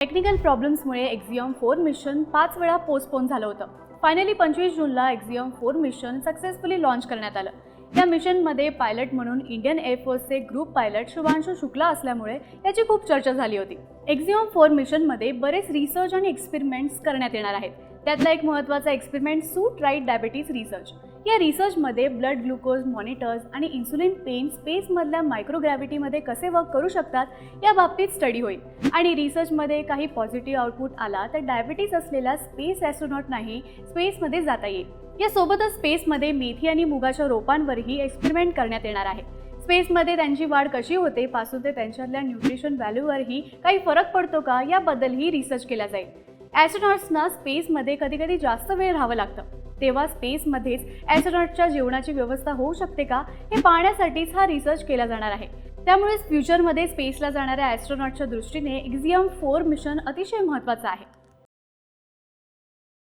Technical प्रॉब्लेम्समुळे Axiom four mission पाच वेळा पोस्टपोन झालं होतं. फायनली पंचवीस जूनला Axiom four mission successfully launch करण्यात आलं. या मिशनमध्ये पायलट म्हणून इंडियन एअरफोर्सचे ग्रुप पायलट शुभांशु शुक्ला असल्यामुळे याची खूप चर्चा झाली होती. एक्झियम फोर मिशनमध्ये बरेच रिसर्च आणि एक्सपेरिमेंट्स करण्यात येणार आहेत. त्यातला एक महत्त्वाचा experiment suite ride diabetes research या रिसर्चमध्ये ब्लड ग्लुकोज मॉनिटर्स आणि इन्सुलिन पेन स्पेसमधल्या मायक्रोग्रॅव्हिटीमध्ये कसे वर्क करू शकतात या बाबतीत स्टडी होईल. आणि रिसर्चमध्ये काही पॉझिटिव्ह आउटपुट आला तर डायबिटीस असलेला स्पेस ॲस्ट्रोनॉटनाही स्पेसमध्ये जाता येईल. यासोबतच स्पेसमध्ये मेथी आणि मुगाच्या रोपांवरही एक्सपेरिमेंट करण्यात येणार आहे. स्पेसमध्ये त्यांची वाढ कशी होते पासून ते त्यांच्यातल्या न्यूट्रिशन व्हॅल्यूवरही काही फरक पडतो का याबद्दलही रिसर्च केला जाईल. ॲस्ट्रोनॉट्सना स्पेसमध्ये कधी कधी जास्त वेळ राहावं लागतं. तेव्हा स्पेसमध्येच ॲस्ट्रोनॉटच्या जेवणाची व्यवस्था होऊ शकते का हे पाहण्यासाठीच हा रिसर्च केला जाणार आहे. त्यामुळेच फ्युचरमध्ये स्पेसला जाणाऱ्या ॲस्ट्रोनॉटच्या दृष्टीने एक्झियम फोर मिशन अतिशय महत्त्वाचं आहे.